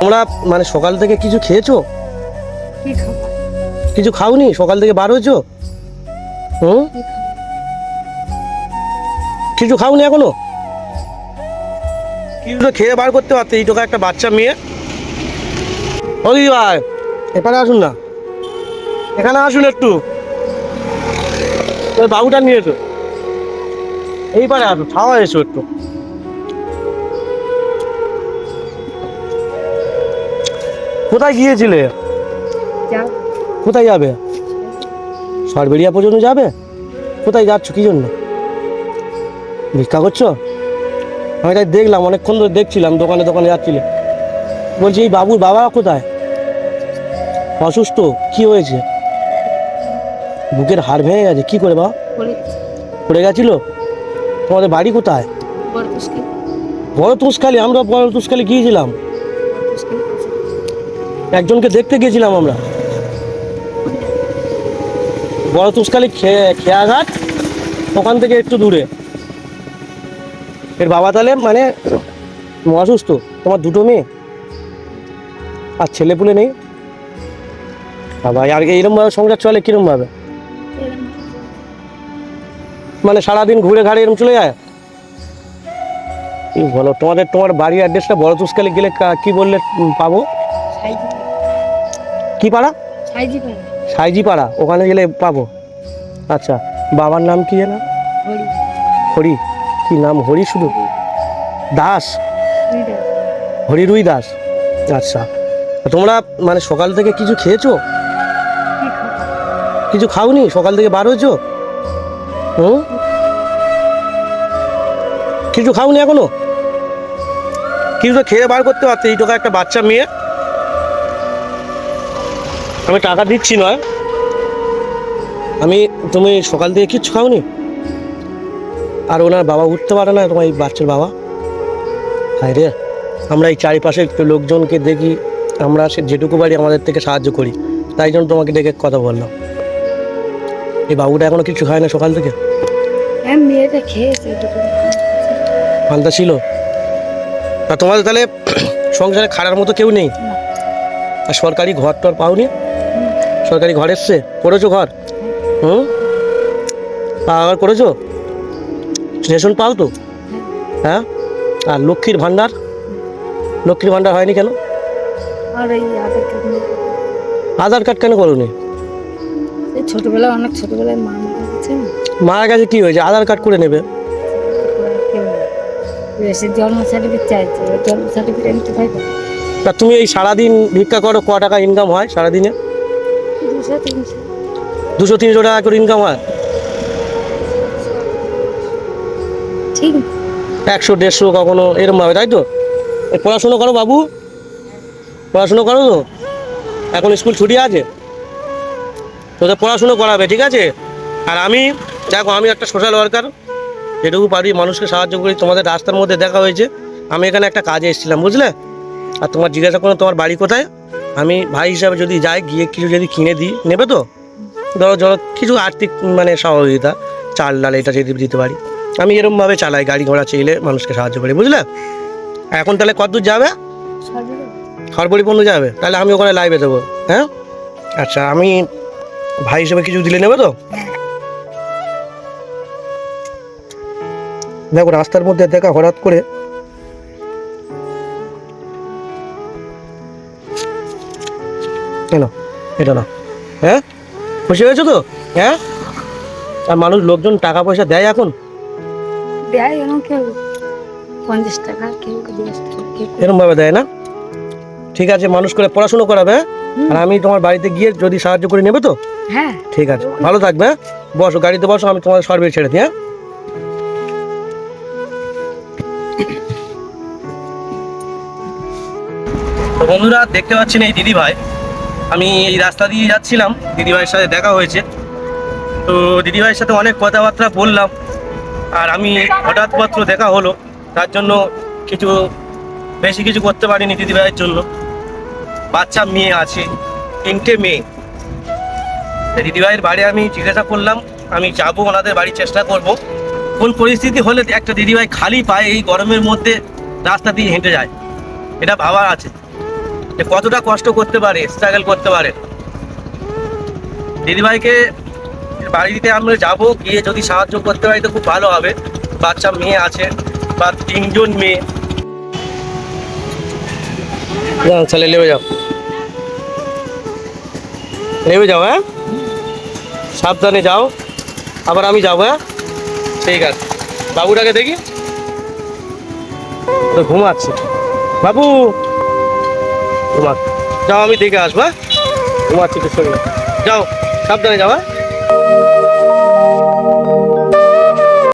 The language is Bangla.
তোমরা মানে সকাল থেকে কিছু খেয়েছো? কিছু খাওনি? সকাল থেকে বার হয়েছো? হুম? কিছু খাওনি এখনও? কিছু তো খেয়ে বার করতে পারতে এই টোকা একটা বাচ্চা মেয়ে। দিদি ভাই এখানে আসুন না। এখানে আসুন একটু। ওই বাবুটা নিয়ে এসো। এইবারে আসো খাওয়া এসো একটু। কোথায় গিয়েছিলে? কোথায় যাবে? সরবেরিয়া পর্যন্ত যাবে? কোথায় যাচ্ছ কি জন্য? ভিক্ষা করছ? আমি তাই দেখলাম অনেকক্ষণ ধরে দেখছিলাম দোকানে দোকানে যাচ্ছিলে। বলছি এই বাবুর বাবা কোথায়? অসুস্থ? কি হয়েছে? বুকের হাড় ভেঙে গেছে। কি করে বাবা? পড়ে গেছিল? তোমাদের বাড়ি কোথায়? বড় তুষখালি আমরা বড় তুষখালি গিয়েছিলাম। একজনকে দেখতে গিয়েছিলাম আমরা। বড় খে- খেয়াঘাট, ওখান থেকে একটু দূরে। এর বাবা তাহলে মানে অসুস্থ তোমার দুটো মেয়ে? আর ছেলে পুলে নেই? বাবা, আর এইরকম ভাবে সংসার চলে কিরম ভাবে? মানে সারাদিন ঘুরে ঘাড়ে এরকম চলে যায়? বলো, তোমাদের, তোমার বাড়ির অ্যাড্রেসটা বড় তুষকালে গেলে কা- বললে পাবো? কি পাড়া? সাইজি পাড়া। ওখানে গেলে পাবো। আচ্ছা বাবার নাম কি হরি। হরি কি নাম? হরি শুধু? দাস? হরি রুই দাস। আচ্ছা তোমরা মানে সকাল থেকে কিছু খেয়েছো? কিছু খাওনি? সকাল থেকে বার হয়েছো? হুম? কিছু খাওনি এখনও? কিছু খেয়ে বার করতে পারতে। এই টোকা একটা বাচ্চা মেয়ে। আমি টাকা দিচ্ছি নয়। আমি তুমি সকাল থেকে কিচ্ছু খাওনি? আর ওনার বাবা উঠতে পারে না তোমার এই বাচ্চার বাবা। হায় রে আমরা এই চারিপাশে একটু লোকজনকে দেখি আমরা সে যেটুকু পারি আমাদের থেকে সাহায্য করি। তাই জন্য তোমাকে ডেকে কথা বললাম। এই বাবুটা এখনও কিছু খায় না সকাল থেকে? হ্যাঁ ফান্তা ছিল? তা তোমাদের তাহলে সংসারে খাড়ার মতো কেউ নেই? আর সরকারি ঘর টর পাওনি? সরকারি ঘর এসছে? করেছ ঘর? হুম? আবার করেছ রেশন পাও তো? হ্যাঁ? আর লক্ষ্মীর ভাণ্ডার? লক্ষ্মীর ভাণ্ডার হয়নি কেন? আর আধার কার্ড কেন করোনি? ছোটবেলায় অনেক ছোটবেলায় মা মারা গেছে। কি হয়েছে? আধার কার্ড করে নেবে। ওরা কেউ নেই। এসে জন্ম সার্টিফিকেট চাইছে জন্ম সার্টিফিকেট আমি কোথায় তা তুমি এই সারাদিন ভিক্ষা করো ক টাকা ইনকাম হয় সারাদিনে? দুশো তিনশো টাকা করে ইনকাম হয়। ঠিক। একশো দেড়শো কখনো এরকম ভাবে তাই তো? পড়াশুনো করো বাবু। পড়াশুনো করো তো। এখন স্কুল ছুটি আছে। তোদের পড়াশুনো করাবে ঠিক আছে? আর আমি দেখো আমি একটা সোশ্যাল ওয়ার্কার যেটুকু পারি মানুষকে সাহায্য করি। তোমাদের রাস্তার মধ্যে দেখা হয়েছে। আমি এখানে একটা কাজে এসেছিলাম বুঝলে? আর তোমার জিজ্ঞাসা করো তোমার বাড়ি কোথায়? আমি ভাই হিসাবে যদি যাই, গিয়ে কিছু যদি কিনে দিই, নেবে তো? ধরো ধরো কিছু আর্থিক মানে সহযোগিতা, চাল ডাল এটা যদি দিতে পারি। আমি এরমভাবে চালাই, গাড়ি ঘোড়া চাইলে মানুষকে সাহায্য করি, বুঝলে? এখন তাহলে কতদূর যাবে? সরকারি খড়বড়ি যাবে? তাহলে আমি ওখানে লাইভে দেবো হ্যাঁ? আচ্ছা আমি ভাই হিসেবে কিছু দিলে নেবে তো? দেখো, রাস্তার মধ্যে দেখা, হঠাৎ করে কেন? এটা না। হ্যাঁ? খুশি হয়েছো তো? হ্যাঁ? আর মানুষ লোকজন টাকা পয়সা দেয় এখন? দেয় এরকম কেউ? পঞ্চাশ টাকা কেউ এরকম ভাবে দেয় না? ঠিক আছে মানুষ করে পড়াশুনো করাবে হ্যাঁ? আর আমি তোমার বাড়িতে গিয়ে যদি সাহায্য করে নেবে তো? হ্যাঁ। ঠিক আছে ভালো থাকবে হ্যাঁ? বসো গাড়িতে বসো আমি তোমার সর্বে ছেড়ে দিই হ্যাঁ? বন্ধুরা দেখতে পাচ্ছেন এই দিদি ভাই আমি এই রাস্তা দিয়ে যাচ্ছিলাম, দিদিভাইয়ের সাথে দেখা হয়েছে। তো দিদিভাইয়ের সাথে অনেক কথাবার্তা বললাম, আর আমি হঠাৎ মাত্র দেখা হলো। তার জন্য কিছু, বেশি কিছু করতে পারিনি দিদিভাইয়ের জন্য। বাচ্চা মেয়ে আছে, তিনটে মেয়ে। দিদিভাইয়ের বাড়ি আমি জিজ্ঞাসা করলাম, আমি যাব, ওনাদের বাড়ি চেষ্টা করব। কোন পরিস্থিতি হলে একটা দিদিভাই খালি পায়ে এই গরমের মধ্যে রাস্তা দিয়ে হেঁটে যায়? এটা ভাবার আছে। যে কতটা কষ্ট করতে পারে স্ট্রাগল করতে পারে। দিদিভাইকে বাড়িতে আমরা যাব, গিয়ে যদি সাহায্য করতে পারি তো খুব ভালো হবে। বাচ্চা মেয়ে আছে বা তিনজন মেয়ে। যাও, তাহলে নেমে যাও। নেমে যাও হ্যাঁ? সাবধানে যাও। আবার আমি যাব হ্যাঁ? ঠিক আছে। বাবুটাকে দেখি। ও ঘুমাচ্ছে। বাবু! ঘুমা যাও আমি দেখে আসব হ্যাঁ? চিকিৎসা যাও সাবধানে যাও হ্যাঁ?